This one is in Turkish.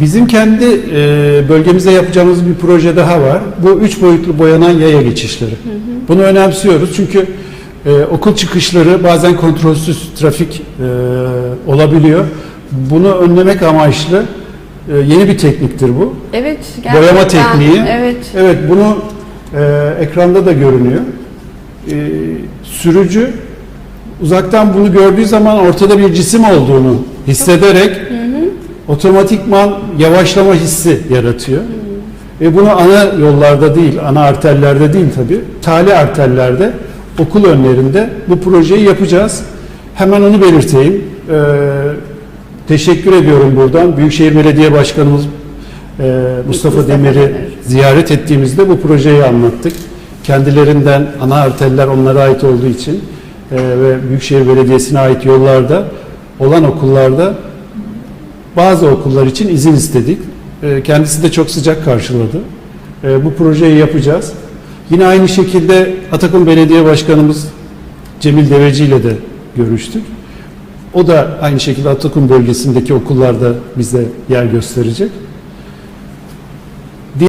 Bizim kendi e, bölgemizde yapacağımız bir proje daha var. Bu üç boyutlu boyanan yaya geçişleri. Bunu önemsiyoruz çünkü e, okul çıkışları bazen kontrolsüz trafik e, olabiliyor. Bunu önlemek amaçlı e, yeni bir tekniktir bu. Evet. Boyama gerçekten, tekniği. Evet. Evet bunu e, ekranda da görünüyor. E, sürücü uzaktan bunu gördüğü zaman ortada bir cisim olduğunu hissederek otomatikman yavaşlama hissi yaratıyor. Ve bunu ana yollarda değil, ana arterlerde değil tabi, tali arterlerde, okul önlerinde bu projeyi yapacağız. Hemen onu belirteyim. Ee, teşekkür ediyorum buradan. Büyükşehir Belediye Başkanımız e, Mustafa Mustafa Demir'i Demir. ziyaret ettiğimizde bu projeyi anlattık. Kendilerinden ana arterler onlara ait olduğu için e, ve Büyükşehir Belediyesi'ne ait yollarda olan okullarda bazı okullar için izin istedik. E, Kendisi de çok sıcak karşıladı. E, Bu projeyi yapacağız. Yine aynı şekilde Atakum Belediye Başkanımız Cemil Deveci ile de görüştük. O da aynı şekilde Atakum bölgesindeki okullarda bize yer gösterecek.